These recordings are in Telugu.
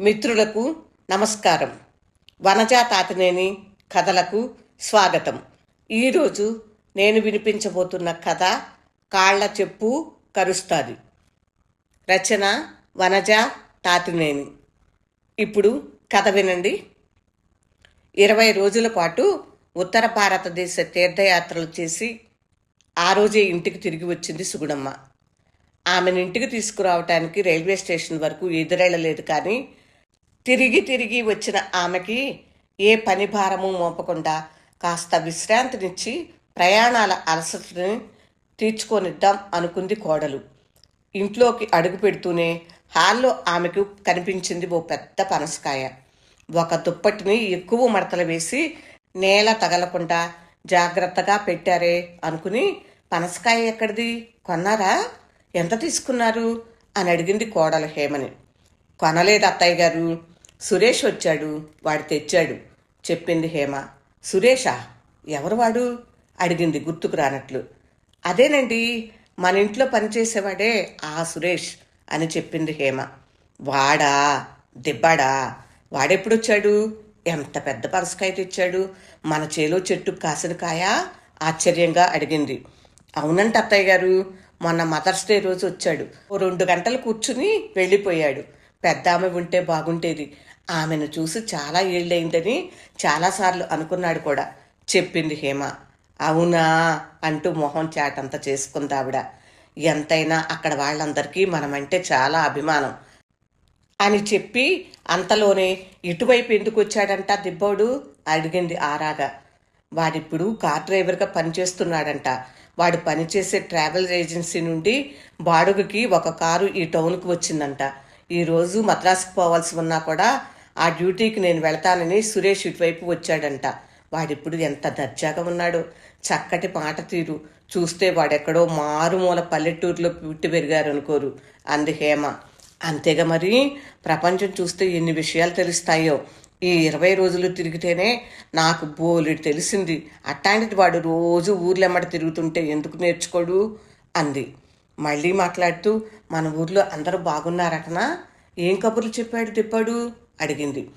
మిత్రులకు నమస్కారం. వనజా తాతనేని కథలకు స్వాగతం. ఈరోజు నేను వినిపించబోతున్న కథ కాళ్ళ చెప్పు కరుస్తాది. రచన వనజ తాతినేని. ఇప్పుడు కథ వినండి. ఇరవై రోజుల పాటు ఉత్తర భారతదేశ తీర్థయాత్రలు చేసి ఆ రోజే ఇంటికి తిరిగి వచ్చింది సుగుణమ్మ. ఆమెను ఇంటికి తీసుకురావటానికి రైల్వే స్టేషన్ వరకు ఎదురెళ్ళలేదు కానీ తిరిగి తిరిగి వచ్చిన ఆమెకి ఏ పని భారము మోపకుండా కాస్త విశ్రాంతినిచ్చి ప్రయాణాల అలసటని తీర్చుకొనిద్దాం అనుకుంది కోడలు. ఇంట్లోకి అడుగు పెడుతూనే హాల్లో ఆమెకు కనిపించింది ఓ పెద్ద పనసకాయ. ఒక దుప్పటిని ఎక్కువ మడతలు వేసి నేల తగలకుండా జాగ్రత్తగా పెట్టారే అనుకుని పనసకాయ ఎక్కడిది? కొన్నారా? ఎంత తీసుకున్నారు? అని అడిగింది కోడలు హేమని. కొనలేదు అత్తయ్య గారు. సురేష్ వచ్చాడు వాడు తెచ్చాడు చెప్పింది హేమ. సురేషా ఎవరు వాడు? అడిగింది గుర్తుకు రానట్లు. అదేనండి మన ఇంట్లో పనిచేసేవాడే ఆ సురేష్ అని చెప్పింది హేమ. వాడా? దిబ్బాడా? వాడెప్పుడొచ్చాడు? ఎంత పెద్ద పనసకాయ తెచ్చాడు? మన చేలో చెట్టు కాసిన కాయ? ఆశ్చర్యంగా అడిగింది. అవునంట అత్తయ్య గారు మొన్న మదర్స్ డే రోజు వచ్చాడు. ఓ రెండు గంటలు కూర్చుని వెళ్ళిపోయాడు. పెద్ద ఆమె ఉంటే బాగుంటేది ఆమెను చూసి చాలా ఏళ్ళైందని చాలాసార్లు అనుకున్నాడు కూడా. చెప్పింది హేమ. అవునా? అంటూ మొహం చాటంతా చేసుకుంది ఆవిడ. ఎంతైనా అక్కడ వాళ్ళందరికీ మనమంటే చాలా అభిమానం. అని చెప్పి అంతలోనే ఇటువైపు ఎందుకు వచ్చాడంట దిబ్బోడు? అడిగింది ఆరాగా. వాడిప్పుడు కార్ డ్రైవర్గా పనిచేస్తున్నాడంట. వాడు పనిచేసే ట్రావెల్ ఏజెన్సీ నుండి బాడుగకి ఒక కారు ఈ టౌన్కి వచ్చిందంట. ఈరోజు మద్రాసుకు పోవాల్సి ఉన్నా కూడా ఆ డ్యూటీకి నేను వెళతానని సురేష్ ఇటువైపు వచ్చాడంట. వాడిప్పుడు ఎంత దర్జాగా ఉన్నాడు. చక్కటి మాట తీరు. చూస్తే వాడెక్కడో మారుమూల పల్లెటూరులో పుట్టి పెరిగారు అనుకోరు అంది హేమ. అంతేగా మరి? ప్రపంచం చూస్తే ఎన్ని విషయాలు తెలుస్తాయో. ఈ ఇరవై రోజులు తిరిగితేనే నాకు బోలెడు తెలిసింది. అట్లాంటిది వాడు రోజు ఊర్లెమ్మట తిరుగుతుంటే ఎందుకు నేర్చుకోడు? అంది. మళ్ళీ మాట్లాడుతూ మన ఊర్లో అందరూ బాగున్నారటనా? ఏం కబుర్లు చెప్పాడు తిప్పాడు? అడిగింది.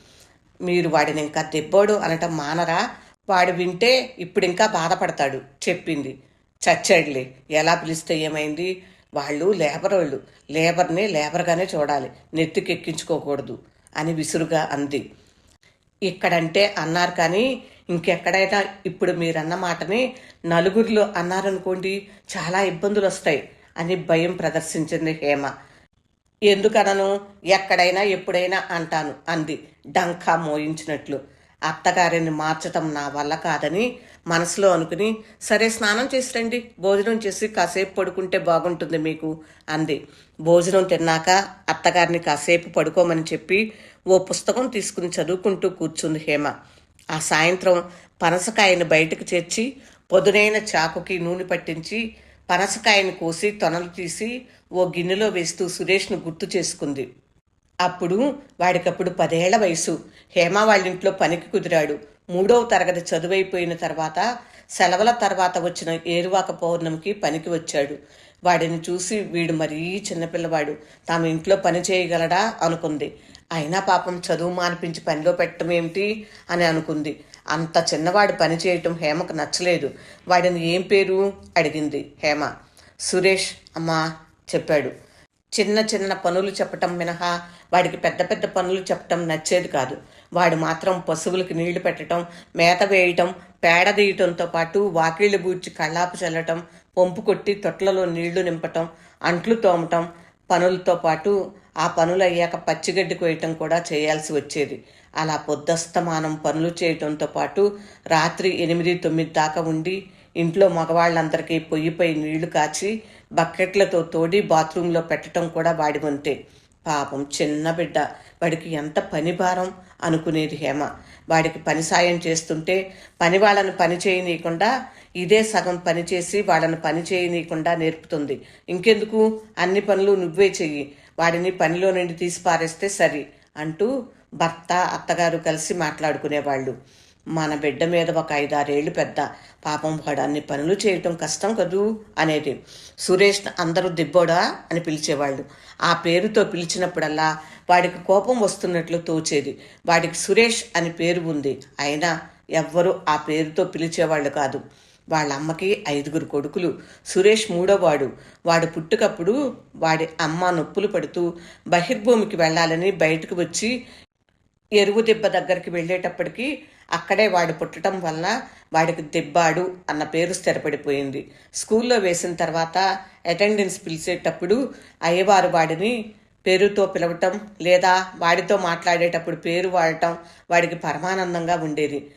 మీరు వాడిని ఇంకా దెబ్బోడు అనటం మానరా? వాడు వింటే ఇప్పుడు ఇంకా బాధపడతాడు చెప్పింది. చచ్చాడులే ఎలా పిలిస్తే ఏమైంది? వాళ్ళు లేబర్ వాళ్ళు లేబర్ని లేబర్గానే చూడాలి నెత్తికెక్కించుకోకూడదు అని విసురుగా అంది. ఇక్కడంటే అన్నారు కానీ ఇంకెక్కడైనా ఇప్పుడు మీరన్న మాటని నలుగురిలో అన్నారనుకోండి చాలా ఇబ్బందులు వస్తాయి అని భయం ప్రదర్శించింది హేమ. ఎందుకనను? ఎక్కడైనా ఎప్పుడైనా అంటాను అంది డంకా మోయించినట్లు. అత్తగారిని మార్చటం నా వల్ల కాదని మనసులో అనుకుని సరే స్నానం చేసి రండి భోజనం చేసి కాసేపు పడుకుంటే బాగుంటుంది మీకు అంది. భోజనం తిన్నాక అత్తగారిని కాసేపు పడుకోమని చెప్పి ఓ పుస్తకం తీసుకుని చదువుకుంటూ కూర్చుంది హేమ. ఆ సాయంత్రం పనసకాయని బయటకు చేర్చి పొదునైన చాకుకి నూనె పట్టించి పనసకాయని కోసి తొనలు తీసి ఓ గిన్నెలో వేస్తూ సురేష్ను గుర్తు చేసుకుంది. అప్పుడు వాడికప్పుడు పదేళ్ళ వయసు. హేమ వాళ్ళ ఇంట్లో పనికి కుదిరాడు. మూడవ తరగతి చదువైపోయిన తర్వాత సెలవుల తర్వాత వచ్చిన ఏరువాక పౌర్ణమికి పనికి వచ్చాడు. వాడిని చూసి వీడు మరీ చిన్నపిల్లవాడు. తాము ఇంట్లో పని చేయగలడా? అనుకుంది. అయినా పాపం చదువు మానిపించి పనిలో పెట్టడం ఏమిటి? అని అనుకుంది. అంత చిన్నవాడు పని చేయటం హేమకు నచ్చలేదు. వాడిని ఏం పేరు? అడిగింది హేమ. సురేష్ అమ్మా చెప్పాడు. చిన్న చిన్న పనులు చెప్పటం మినహా వాడికి పెద్ద పెద్ద పనులు చెప్పటం నచ్చేది కాదు. వాడు మాత్రం పశువులకు నీళ్ళు పెట్టడం మేత వేయటం పేడ తీయటంతో పాటు వాకిళ్ళు బూడ్చి కళ్ళాపు చల్లటం పంపు కొట్టి తొట్లలో నీళ్ళు నింపటం అంట్లు తోమటం పనులతో పాటు ఆ పనులు అయ్యాక పచ్చిగడ్డి కోయటం కూడా చేయాల్సి వచ్చేది. అలా పొద్దస్తమానం పనులు చేయటంతో పాటు రాత్రి ఎనిమిది తొమ్మిది దాకా ఉండి ఇంట్లో మగవాళ్ళందరికీ పొయ్యిపై నీళ్ళు కాచి బకెట్లతో తోడి బాత్రూంలో పెట్టడం కూడా వాడి వంతే. పాపం చిన్న బిడ్డ. వాడికి ఎంత పని భారం అనుకునేది హేమ. వాడికి పని సాయం చేస్తుంటే పని వాళ్ళని పని చేయనీయకుండా ఇదే సగం పని చేసి వాళ్ళని పని చేయనీయకుండా నేర్పుతుంది. ఇంకెందుకు? అన్ని పనులు నువ్వే చెయ్యి. వాడిని పనిలో నుండి తీసి పారేస్తే సరి అంటూ భర్త అత్తగారు కలిసి మాట్లాడుకునేవాళ్ళు. మన బిడ్డ మీద ఒక ఐదారేళ్ళు పెద్ద పాపం వాడు అన్ని పనులు చేయటం కష్టం కదూ అనేది. సురేష్ అందరూ దిబ్బోడా అని పిలిచేవాళ్ళు. ఆ పేరుతో పిలిచినప్పుడల్లా వాడికి కోపం వస్తున్నట్లు తోచేది. వాడికి సురేష్ అని పేరు ఉంది. అయినా ఎవ్వరూ ఆ పేరుతో పిలిచేవాళ్ళు కాదు. వాళ్ళ అమ్మకి ఐదుగురు కొడుకులు. సురేష్ మూడోవాడు. వాడు పుట్టుకప్పుడు వాడి అమ్మ నొప్పులు పడుతూ బహిర్భూమికి వెళ్ళాలని బయటకు వచ్చి ఎరువు దెబ్బ దగ్గరికి వెళ్ళేటప్పటికి అక్కడే వాడు పుట్టడం వల్ల వాడికి దెబ్బాడు అన్న పేరు స్థిరపడిపోయింది. స్కూల్లో వేసిన తర్వాత అటెండెన్స్ పిలిచేటప్పుడు అయ్యవారు వాడిని పేరుతో పిలవటం లేదా వాడితో మాట్లాడేటప్పుడు పేరు వాడటం వాడికి పరమానందంగా ఉండేది.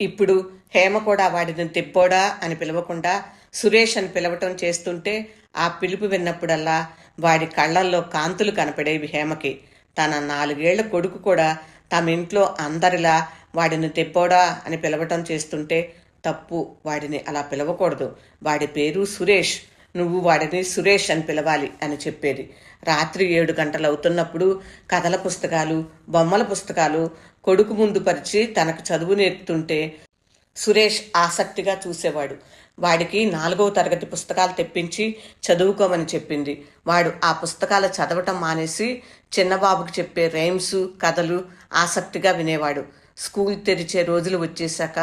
ఇప్పుడు హేమ కూడా వాడిని తెప్పోడా అని పిలవకుండా సురేష్ అని పిలవటం చేస్తుంటే ఆ పిలుపు విన్నప్పుడల్లా వాడి కళ్ళల్లో కాంతులు కనపడేవి హేమకి. తన నాలుగేళ్ళ కొడుకు కూడా తమ ఇంట్లో అందరిలా వాడిని తెప్పోడా అని పిలవటం చేస్తుంటే తప్పు వాడిని అలా పిలవకూడదు. వాడి పేరు సురేష్ నువ్వు వాడిని సురేష్ అని పిలవాలి అని చెప్పేది. రాత్రి ఏడు గంటలు అవుతున్నప్పుడు కథల పుస్తకాలు బొమ్మల పుస్తకాలు కొడుకు ముందు పరిచి తనకు చదువు నేర్పుతుంటే సురేష్ ఆసక్తిగా చూసేవాడు. వాడికి నాలుగవ తరగతి పుస్తకాలు తెప్పించి చదువుకోమని చెప్పింది. వాడు ఆ పుస్తకాలు చదవటం మానేసి చిన్నబాబుకి చెప్పే రైమ్స్ కథలు ఆసక్తిగా వినేవాడు. స్కూల్ తెరిచే రోజులు వచ్చేసాక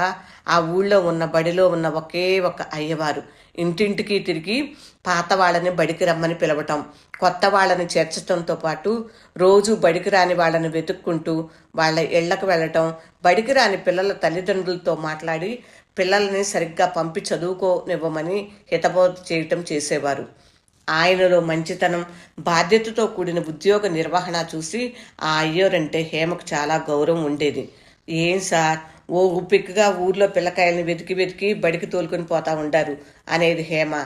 ఆ ఊళ్ళో ఉన్న బడిలో ఉన్న ఒకే ఒక అయ్యవారు. ఇంటింటికి తిరిగి పాత వాళ్ళని బడికి రమ్మని పిలవటం కొత్త వాళ్ళని చేర్చటంతో పాటు రోజు బడికి రాని వాళ్ళని వెతుక్కుంటూ వాళ్ళ ఇళ్ళకు వెళ్ళటం బడికి రాని పిల్లల తల్లిదండ్రులతో మాట్లాడి పిల్లల్ని సరిగ్గా పంపి చదువుకోనివ్వమని హితబోధ చేయటం చేసేవారు. ఆయనలో మంచితనం బాధ్యతతో కూడిన ఉద్యోగ నిర్వహణ చూసి ఆ అయ్యోరంటే హేమకు చాలా గౌరవం ఉండేది. ఏం సార్? ఓ ఉప్పికగా ఊర్లో పిల్లకాయల్ని వెతికి వెతికి బడికి తోలుకొని పోతా ఉండారు అనేది హేమ.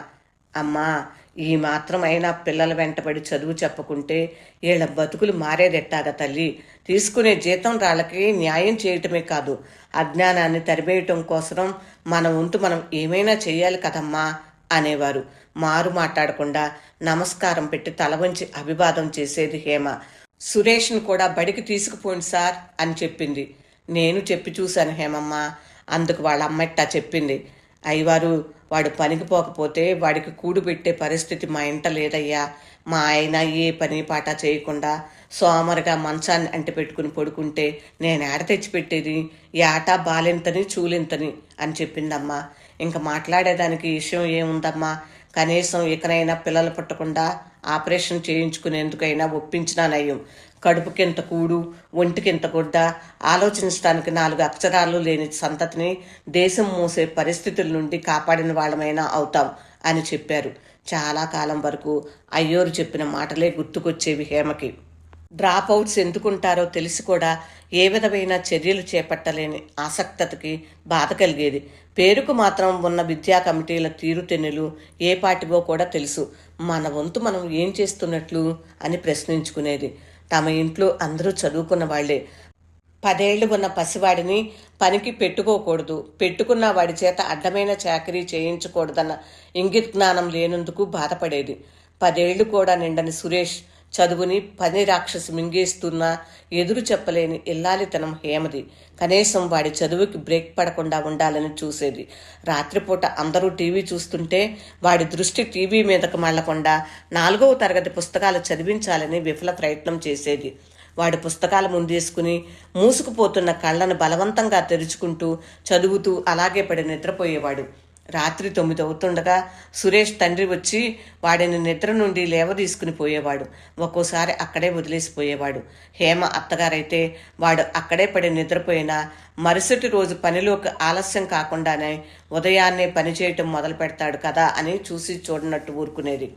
అమ్మా ఈ మాత్రమైనా పిల్లల వెంటబడి చదువు చెప్పకుంటే వీళ్ళ బతుకులు మారేదెట్టాగా తల్లి? తీసుకునే జీతం రాళ్ళకి న్యాయం చేయటమే కాదు. అజ్ఞానాన్ని తరిమేయటం కోసం మన వంతు మనం ఏమైనా చేయాలి కదమ్మా అనేవారు. మారు మాట్లాడకుండా నమస్కారం పెట్టి తల వంచి అభివాదం చేసేది హేమ. సురేష్ను కూడా బడికి తీసుకుపోండి సార్ అని చెప్పింది. నేను చెప్పి చూశాను హేమమ్మ. అందుకు వాళ్ళ అమ్మట్టా చెప్పింది. అయ్యవారు వాడు పనికి పోకపోతే వాడికి కూడు పెట్టే పరిస్థితి మా ఇంట లేదయ్యా. మా ఆయన ఏ పని పాట చేయకుండా సోమరుగా మంచాన్ని అంటి పెట్టుకుని పడుకుంటే నేను ఏడ తెచ్చిపెట్టేది? ఈ ఆట బాలింతని చూలింతని అని చెప్పిందమ్మా. ఇంకా మాట్లాడేదానికి విషయం ఏముందమ్మా? కనీసం ఇకనైనా పిల్లలు పుట్టకుండా ఆపరేషన్ చేయించుకునేందుకైనా ఒప్పించినానయ్యం కడుపుకింత కూడు ఒంటికింత గుడ్డ ఆలోచించడానికి నాలుగు అక్షరాలు లేని సంతతిని దేశం మూసే పరిస్థితుల నుండి కాపాడిన వాళ్ళమైనా అవుతాం అని చెప్పారు. చాలా కాలం వరకు అయ్యోరు చెప్పిన మాటలే గుర్తుకొచ్చేవి హేమకి. డ్రాప్ అవుట్స్ ఎందుకుంటారో తెలిసి కూడా ఏ విధమైన చర్యలు చేపట్టలేని ఆసక్తతకి బాధ కలిగేది. పేరుకు మాత్రం ఉన్న విద్యా కమిటీల తీరుతెన్నులు ఏ పాటివో కూడా తెలుసు. మన వంతు మనం ఏం చేస్తున్నట్లు అని ప్రశ్నించుకునేది. తమ ఇంట్లో అందరూ చదువుకున్న వాళ్ళే పదేళ్ళు ఉన్న పసివాడిని పనికి పెట్టుకోకూడదు. పెట్టుకున్న వాడి చేత అడ్డమైన చాకరీ చేయించకూడదన్న ఇంగిత్ జ్ఞానం లేనందుకు బాధపడేది. పదేళ్ళు కూడా నిండని సురేష్ చదువుని పని రాక్షసి మింగేస్తున్నా ఎదురు చెప్పలేని ఇల్లాలితనం హేమది. కనీసం వాడి చదువుకి బ్రేక్ పడకుండా ఉండాలని చూసేది. రాత్రిపూట అందరూ టీవీ చూస్తుంటే వాడి దృష్టి టీవీ మీదకు మళ్ళకుండా నాలుగవ తరగతి పుస్తకాలు చదివించాలని విఫల ప్రయత్నం చేసేది. వాడి పుస్తకాలు ముందేసుకుని మూసుకుపోతున్న కళ్ళను బలవంతంగా తెరుచుకుంటూ చదువుతూ అలాగే పడి నిద్రపోయేవాడు. రాత్రి తొమ్మిది అవుతుండగా సురేష్ తండ్రి వచ్చి వాడిని నిద్ర నుండి లేవ తీసుకుని పోయేవాడు. ఒక్కోసారి అక్కడే వదిలేసిపోయేవాడు. హేమ అత్తగారైతే వాడు అక్కడే పడి నిద్రపోయినా మరుసటి రోజు పనిలోకి ఆలస్యం కాకుండానే ఉదయాన్నే పని చేయటం మొదలు పెడతాడు కదా అని చూసి చూడనట్టు ఊరుకునేది.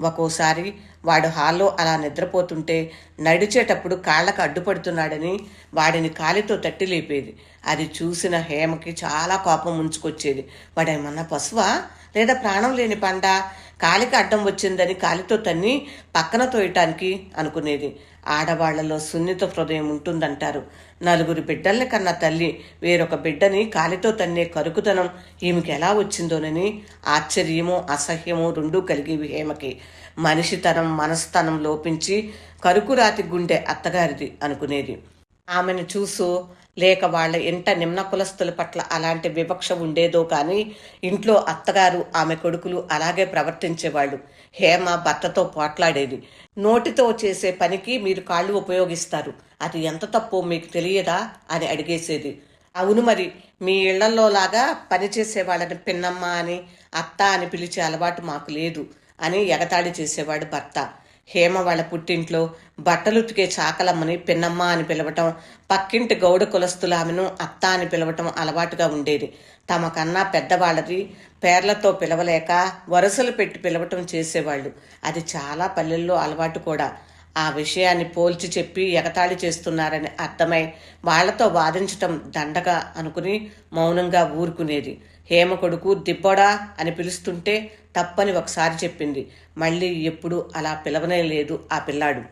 ఒక్కోసారి వాడు హాల్లో అలా నిద్రపోతుంటే నడిచేటప్పుడు కాళ్ళకు అడ్డుపడుతున్నాడని వాడిని కాలితో తట్టి లేపేది. అది చూసిన హేమకి చాలా కోపం ఉంచుకొచ్చేది వాడేమన్నా పశువా? లేదా ప్రాణం లేని పండ? కాలికి అడ్డం వచ్చిందని కాలితో తన్ని పక్కన తోయటానికి అనుకునేది. ఆడవాళ్ళలో సున్నిత హృదయం ఉంటుందంటారు. నలుగురు బిడ్డల్ని కన్న తల్లి వేరొక బిడ్డని కాలితో తన్నే కరుకుతనం ఈమెకి ఎలా వచ్చిందోనని ఆశ్చర్యము అసహ్యము రెండూ కలిగేవి హేమకి. మనిషితనం మనస్తనం లోపించి కరుకురాతి గుండె అత్తగారిది అనుకునేది. ఆమెను చూసు లేక వాళ్ళ ఇంట నిమ్న కులస్తుల పట్ల అలాంటి వివక్ష ఉండేదో కానీ ఇంట్లో అత్తగారు ఆమె కొడుకులు అలాగే ప్రవర్తించేవాళ్ళు. హేమ భర్తతో పోట్లాడేది. నోటితో చేసే పనికి మీరు కాళ్ళు ఉపయోగిస్తారు. అది ఎంత తప్పో మీకు తెలియదా? అని అడిగేసేది. అవును మరి మీ ఇళ్ళలో లాగా పనిచేసే వాళ్ళని పిన్నమ్మ అని అత్త అని పిలిచే అలవాటు మాకు లేదు అని ఎగతాళి చేసేవాడు భర్త. హేమ వాళ్ళ పుట్టింట్లో బట్టలు ఉతికే చాకలమ్మని పిన్నమ్మ అని పిలవటం పక్కింటి గౌడ కులస్తుల ఆమెను అత్త అని పిలవటం అలవాటుగా ఉండేది. తమకన్నా పెద్దవాళ్ళది పేర్లతో పిలవలేక వరుసలు పెట్టి పిలవటం చేసేవాళ్ళు. అది చాలా పల్లెల్లో అలవాటు కూడా. ఆ విషయాన్ని పోల్చి చెప్పి ఎగతాళి చేస్తున్నారని అర్థమై వాళ్ళతో వాదించటం దండగా అనుకుని మౌనంగా ఊరుకునేది. హేమ కొడుకు దిబ్బోడా అని పిలుస్తుంటే తప్పని ఒకసారి చెప్పింది. మళ్ళీ ఎప్పుడు అలా పిలవనే లేదు ఆ పిల్లాడు.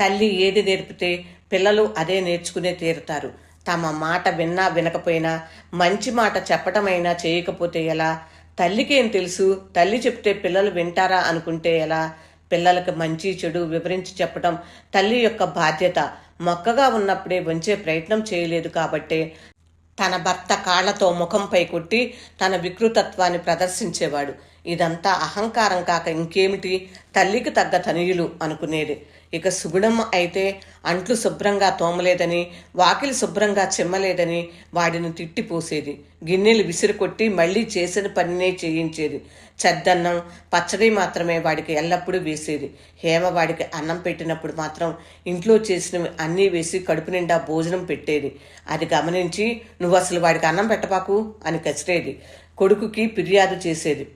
తల్లి ఏది నేర్పితే పిల్లలు అదే నేర్చుకునే తీరుతారు. తమ మాట విన్నా వినకపోయినా మంచి మాట చెప్పటమైనా చేయకపోతే ఎలా? తల్లికేం తెలుసు? తల్లి చెప్తే పిల్లలు వింటారా అనుకుంటే ఎలా? పిల్లలకు మంచి చెడు వివరించి చెప్పడం తల్లి యొక్క బాధ్యత. మొక్కగా ఉన్నప్పుడే వంచే ప్రయత్నం చేయలేదు కాబట్టే తన భర్త కాళ్ళతో ముఖంపై కొట్టి తన వికృతత్వాన్ని ప్రదర్శించేవాడు. ఇదంతా అహంకారం కాక ఇంకేమిటి? తల్లికి తగ్గ తనయులు అనుకునేది. ఇక సుగుణమ్మ అయితే అంట్లు శుభ్రంగా తోమలేదని వాకిలి శుభ్రంగా చెమ్మలేదని వాడిని తిట్టిపోసేది గిన్నెలు విసిరికొట్టి మళ్ళీ చేసిన పనినే చేయించేది. చద్దన్నం పచ్చడి మాత్రమే వాడికి ఎల్లప్పుడూ వేసేది. హేమ వాడికి అన్నం పెట్టినప్పుడు మాత్రం ఇంట్లో చేసినవి అన్నీ వేసి కడుపు నిండా భోజనం పెట్టేది. అది గమనించి నువ్వు అసలు వాడికి అన్నం పెట్టబాకు? అని కసిరేది. కొడుకుకి ఫిర్యాదు చేసేది.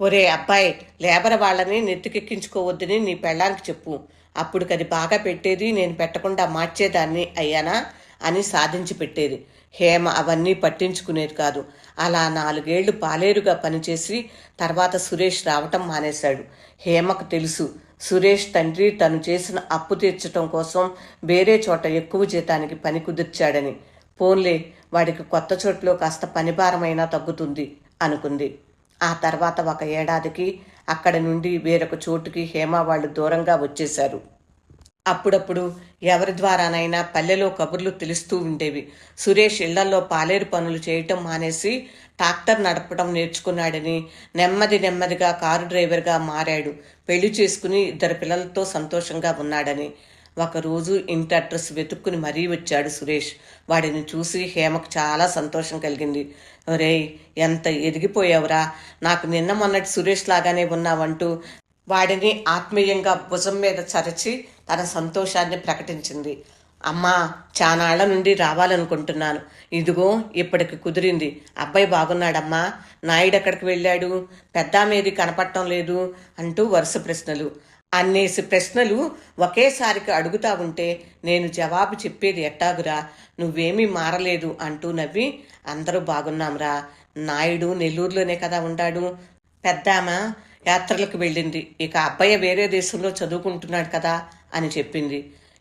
ఒరే అబ్బాయి లేబర్ వాళ్ళని నెత్తికెక్కించుకోవద్దని నీ పెళ్ళానికి చెప్పు. అప్పుడు అది బాగా పెట్టేది నేను పెట్టకుండా మార్చేదాన్ని అయ్యానా అని సాధించి పెట్టేది. హేమ అవన్నీ పట్టించుకునేది కాదు. అలా నాలుగేళ్ళు పాలేరుగా పనిచేసి తర్వాత సురేష్ రావటం మానేశాడు. హేమకు తెలుసు సురేష్ తండ్రి తను చేసిన అప్పు తీర్చటం కోసం వేరే చోట ఎక్కువ జీతానికి పని కుదిర్చాడని. పోన్లే వాడికి కొత్త చోట్లో కాస్త పనిభారమైనా తగ్గుతుంది అనుకుంది. ఆ తర్వాత ఒక ఏడాదికి అక్కడి నుండి వేరొక చోటుకి హేమ వాళ్ళు దూరంగా వచ్చేశారు. అప్పుడప్పుడు ఎవరి ద్వారానైనా పల్లెలో కబుర్లు తెలుస్తూ ఉండేవి. సురేష్ ఇళ్ళలో పాలేరు పనులు చేయటం మానేసి ట్రాక్టర్ నడపడం నేర్చుకున్నాడని నెమ్మది నెమ్మదిగా కారు డ్రైవర్గా మారాడు. పెళ్ళి చేసుకుని ఇద్దరు పిల్లలతో సంతోషంగా ఉన్నాడని ఒకరోజు ఇంటి అడ్రస్ వెతుక్కుని మరీ వచ్చాడు సురేష్. వాడిని చూసి హేమకు చాలా సంతోషం కలిగింది. రే ఎంత ఎదిగిపోయావురా. నాకు నిన్న మొన్నటి సురేష్ లాగానే ఉన్నావంటూ వాడిని ఆత్మీయంగా భుజం మీద చరచి తన సంతోషాన్ని ప్రకటించింది. అమ్మా చానాళ్ళ నుండి రావాలనుకుంటున్నాను. ఇదిగో ఇప్పటికి కుదిరింది. అబ్బాయి బాగున్నాడమ్మా. నాయుడు ఎక్కడికి వెళ్ళాడు? పెద్దామేది కనపడటం లేదు అంటూ వరుస ప్రశ్నలు. అన్నేసి ప్రశ్నలు ఒకేసారికి అడుగుతా ఉంటే నేను జవాబు చెప్పేది ఎట్టాగురా? నువ్వేమీ మారలేదు అంటూ నవ్వి అందరూ బాగున్నాంరా. నాయుడు నెల్లూరులోనే కదా ఉంటాడు పెద్దామ యాత్రలకు వెళ్ళింది. ఇక అబ్బాయి వేరే దేశంలో చదువుకుంటున్నాడు కదా అని చెప్పింది.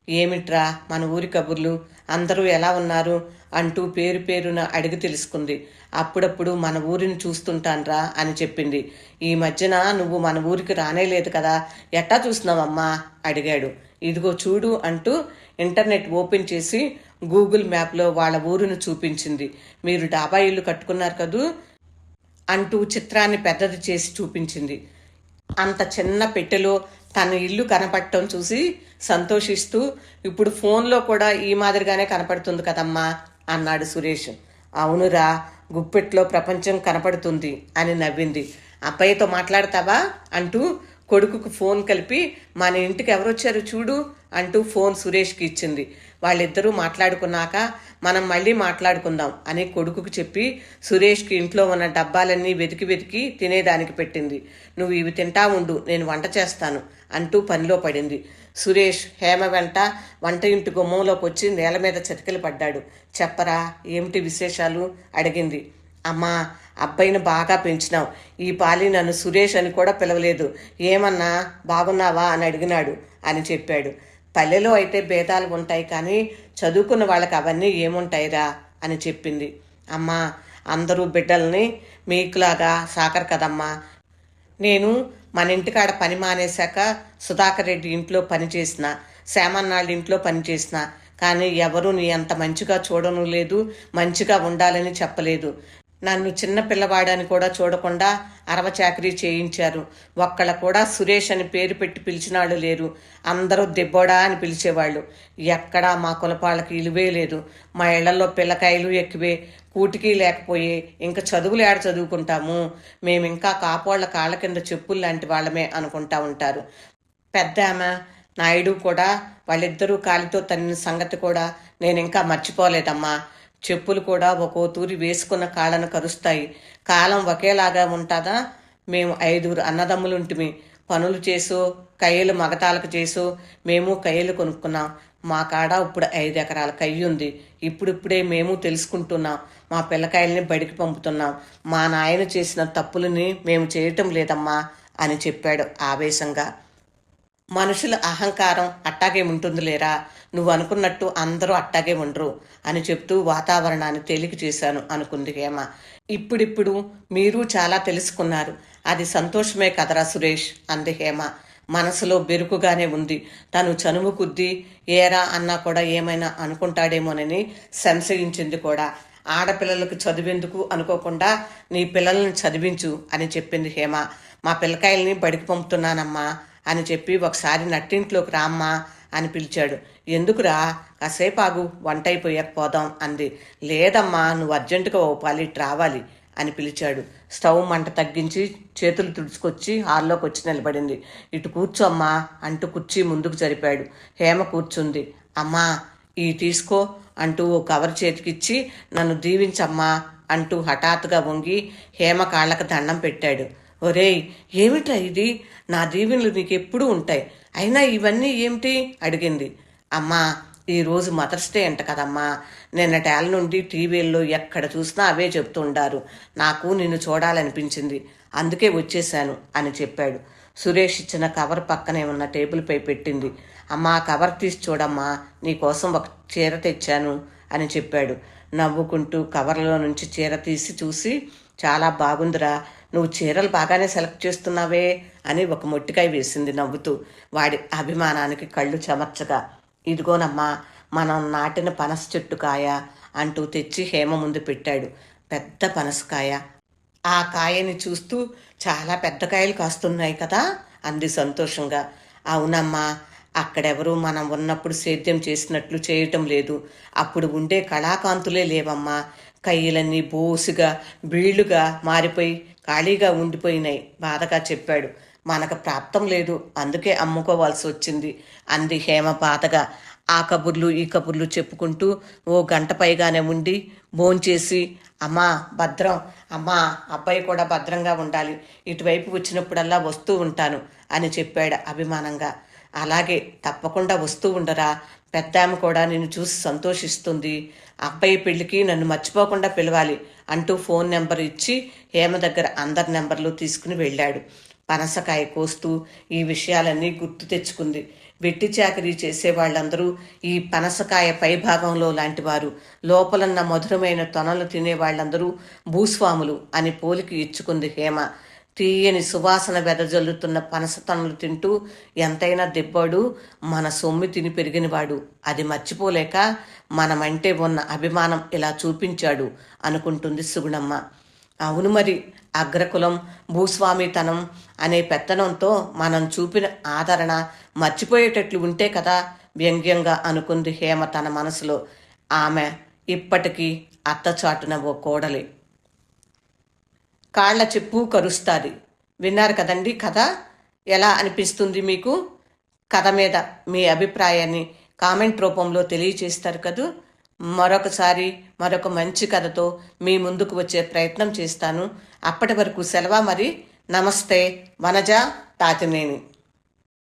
ఏమిట్రా మన ఊరి కబుర్లు? అందరూ ఎలా ఉన్నారు? అంటూ పేరు పేరున అడిగి తెలుసుకుంది. అప్పుడప్పుడు మన ఊరిని చూస్తుంటాన్రా అని చెప్పింది. ఈ మధ్యన నువ్వు మన ఊరికి రానేలేదు కదా. ఎట్టా చూస్తున్నావమ్మా? అడిగాడు. ఇదిగో చూడు అంటూ ఇంటర్నెట్ ఓపెన్ చేసి గూగుల్ మ్యాప్లో వాళ్ళ ఊరును చూపించింది. మీరు డాబా ఇల్లు కట్టుకున్నారు కదూ? అంటూ చిత్రాన్ని పెద్దది చేసి చూపించింది. అంత చిన్న పెట్టెలో తన ఇల్లు కనపడటం చూసి సంతోషిస్తూ ఇప్పుడు ఫోన్లో కూడా ఈ మాదిరిగానే కనపడుతుంది కదమ్మా అన్నాడు సురేష్. అవునురా గుప్పెట్లో ప్రపంచం కనపడుతుంది అని నవ్వింది. అబ్బాయితో మాట్లాడతావా? అంటూ కొడుకుకు ఫోన్ కలిపి మన ఇంటికి ఎవరొచ్చారు చూడు అంటూ ఫోన్ సురేష్కి ఇచ్చింది. వాళ్ళిద్దరూ మాట్లాడుకున్నాక మనం మళ్ళీ మాట్లాడుకుందాం అని కొడుకుకు చెప్పి సురేష్కి ఇంట్లో ఉన్న డబ్బాలన్నీ వెతికి వెతికి తినేదానికి పెట్టింది. నువ్వు ఇవి తింటా ఉండు నేను వంట చేస్తాను అంటూ పనిలో పడింది. సురేష్ హేమ వెంట వంట ఇంటి గుమ్మంలోకి వచ్చి నేల మీద చతికిలు పడ్డాడు చెప్పరా ఏమిటి విశేషాలు? అడిగింది. అమ్మా అబ్బాయిని బాగా పెంచినావు. ఈ పాలి నన్ను సురేష్ అని కూడా పిలవలేదు. ఏమన్నా బాగున్నావా అని అడిగినాడు అని చెప్పాడు. పల్లెలో అయితే భేదాలు ఉంటాయి కానీ చదువుకున్న వాళ్ళకి అవన్నీ ఏముంటాయిరా అని చెప్పింది. అమ్మా అందరూ బిడ్డల్ని మీకులాగా సాకర్ కదమ్మా. నేను మన ఇంటికాడ పని మానేశాక సుధాకర్ రెడ్డి ఇంట్లో పని చేసిన శ్యామన్నాళ్ళ ఇంట్లో పనిచేసిన కానీ ఎవరు నీ అంత మంచిగా చూడను లేదు మంచిగా ఉండాలని చెప్పలేదు. నన్ను చిన్న పిల్లవాడని కూడా చూడకుండా అరవ చాకరీ చేయించారు. ఒక్కళ్ళ కూడా సురేష్ అని పేరు పెట్టి పిలిచినాడు లేరు. అందరూ దెబ్బోడా అని పిలిచేవాళ్ళు. ఎక్కడా మా కులపాళ్ళకి ఇలువే లేదు. మా ఇళ్ళలో పిల్లకాయలు ఎక్కువే. కూటికి లేకపోయే. ఇంకా చదువులు ఏడ చదువుకుంటాము? మేము ఇంకా కాపోళ్ళ కాళ్ళ కింద చెప్పులు లాంటి వాళ్ళమే అనుకుంటా ఉంటారు. పెద్ద ఆమె నాయుడు కూడా వాళ్ళిద్దరూ కాలితో తన్నిన సంగతి కూడా నేను ఇంకా మర్చిపోలేదమ్మా. చెప్పులు కూడా ఒక్కో తూరి వేసుకున్న కాళ్ళను కరుస్తాయి. కాలం ఒకేలాగా ఉంటుందా? మేము ఐదుగురు అన్నదమ్ములుంటిమి. పనులు చేసు కయ్యలు మగతాలకు చేసు మేము కయ్యలు కొనుక్కున్నాం. మా కాడ ఇప్పుడు ఐదు ఎకరాల కయ్యి ఉంది. ఇప్పుడిప్పుడే మేము తెలుసుకుంటున్నాం. మా పిల్లకాయల్ని బడికి పంపుతున్నాం. మా నాయన చేసిన తప్పులని మేము చేయటం లేదమ్మా అని చెప్పాడు ఆవేశంగా. మనుషుల అహంకారం అట్టాగే ఉంటుంది లేరా నువ్వు అనుకున్నట్టు అందరూ అట్టాగే ఉండరు అని చెప్తూ వాతావరణాన్ని తేలిక చేశాను అనుకుంది హేమ. ఇప్పుడిప్పుడు మీరు చాలా తెలుసుకున్నారు. అది సంతోషమే కదరా సురేష్ అంది హేమ. మనసులో బెరుకుగానే ఉంది. తను చనుము కుద్ది ఏరా అన్నా కూడా ఏమైనా అనుకుంటాడేమోనని సంశయించింది కూడా. ఆడపిల్లలకు చదివేందుకు అనుకోకుండా నీ పిల్లల్ని చదివించు అని చెప్పింది హేమ. మా పిల్లకాయల్ని బడికి పంపుతున్నానమ్మా. అని చెప్పి ఒకసారి నట్టింట్లోకి రామ్మా అని పిలిచాడు. ఎందుకురా? కాసేపు ఆగు వంట అయిపోయాక పోదాం అంది. లేదమ్మా నువ్వు అర్జెంటుగా ఓ పాలిట్ రావాలి అని పిలిచాడు. స్టవ్ మంట తగ్గించి చేతులు తుడుచుకొచ్చి హాల్లోకి వచ్చి నిలబడింది. ఇటు కూర్చోమ్మా అంటూ కుర్చీ ముందుకు జరిపాడు. హేమ కూర్చుంది. అమ్మా ఈ తీసుకో అంటూ ఓ కవర్ చేతికిచ్చి నన్ను దీవించమ్మా అంటూ హఠాత్తుగా వంగి హేమ కాళ్ళకు దండం పెట్టాడు. ఒరే ఏమిటా ఇది? నా దీవెనలు నీకు ఉంటాయి. అయినా ఇవన్నీ ఏమిటి? అడిగింది. అమ్మా ఈరోజు మదర్స్ డే అంట కదమ్మా. నిన్నటేళ్ళ నుండి టీవీల్లో ఎక్కడ చూసినా అవే చెప్తుండారు నాకు నిన్ను చూడాలనిపించింది. అందుకే వచ్చేశాను అని చెప్పాడు. సురేష్ ఇచ్చిన కవర్ పక్కనే ఉన్న టేబుల్పై పెట్టింది. అమ్మా కవర్ తీసి చూడమ్మా. నీకోసం ఒక చీర తెచ్చాను అని చెప్పాడు. నవ్వుకుంటూ కవర్లో నుంచి చీర తీసి చూసి చాలా బాగుందిరా. నువ్వు చీరలు బాగానే సెలెక్ట్ చేస్తున్నావే అని ఒక మొట్టికాయ వేసింది నవ్వుతూ వాడి అభిమానానికి కళ్ళు చెమర్చగా. ఇదిగోనమ్మా మనం నాటిన పనస చెట్టు కాయ అంటూ తెచ్చి హేమ ముందు పెట్టాడు. పెద్ద పనసకాయ ఆ కాయని చూస్తూ చాలా పెద్ద కాయలు కాస్తున్నాయి కదా అంది సంతోషంగా. అవునమ్మా అక్కడెవరూ మనం ఉన్నప్పుడు సేద్యం చేసినట్లు చేయటం లేదు. అప్పుడు ఉండే కళాకాంతులే లేవమ్మా. కయ్యలన్నీ బోసుగా బీళ్ళుగా మారిపోయి ఖాళీగా ఉండిపోయినాయి. బాధగా చెప్పాడు. మనకు ప్రాప్తం లేదు. అందుకే అమ్ముకోవాల్సి వచ్చింది అంది హేమ బాధగా. ఆ కబుర్లు ఈ కబుర్లు చెప్పుకుంటూ ఓ గంట పైగానే ఉండి భోంచేసి అమ్మా భద్రం. అమ్మా అబ్బాయి కూడా భద్రంగా ఉండాలి. ఇటువైపు వచ్చినప్పుడల్లా వస్తూ ఉంటాను అని చెప్పాడు అభిమానంగా. అలాగే తప్పకుండా వస్తూ ఉండరా? పెద్దామె కూడా నిన్ను చూసి సంతోషిస్తుంది. అబ్బాయి పెళ్ళికి నన్ను మర్చిపోకుండా పిలవాలి అంటూ ఫోన్ నెంబర్ ఇచ్చి హేమ దగ్గర అందరి నెంబర్లు తీసుకుని వెళ్ళాడు. పనసకాయ కోస్తూ ఈ విషయాలన్నీ గుర్తు తెచ్చుకుంది. వెట్టి చాకరీ చేసే వాళ్ళందరూ ఈ పనసకాయ పైభాగంలో లాంటివారు. లోపలన్న మధురమైన తొనలు తినే వాళ్ళందరూ భూస్వాములు అని పోలికి ఇచ్చుకుంది హేమ. తీయని సువాసన వెదజల్లుతున్న పనసతనలు తింటూ ఎంతైనా దిబ్బడు మన సొమ్మి తిని పెరిగినవాడు. అది మర్చిపోలేక మనమంటే ఉన్న అభిమానం ఇలా చూపించాడు అనుకుంటుంది సుగుణమ్మ. అవును మరి అగ్రకులం భూస్వామితనం అనే పెత్తనంతో మనం చూపిన ఆదరణ మర్చిపోయేటట్లు ఉంటే కదా వ్యంగ్యంగా అనుకుంది హేమ తన మనసులో. ఆమె ఇప్పటికీ అత్తచాటున ఓ కోడలి. కాళ్ళ చెప్పు కరుస్తుంది. విన్నారు కదండి కథ? ఎలా అనిపిస్తుంది మీకు? కథ మీద మీ అభిప్రాయాన్ని కామెంట్ రూపంలో తెలియచేస్తారు కదూ. మరొకసారి మరొక మంచి కథతో మీ ముందుకు వచ్చే ప్రయత్నం చేస్తాను. అప్పటి వరకు సెలవు మరి? నమస్తే వనజ తాతినేని.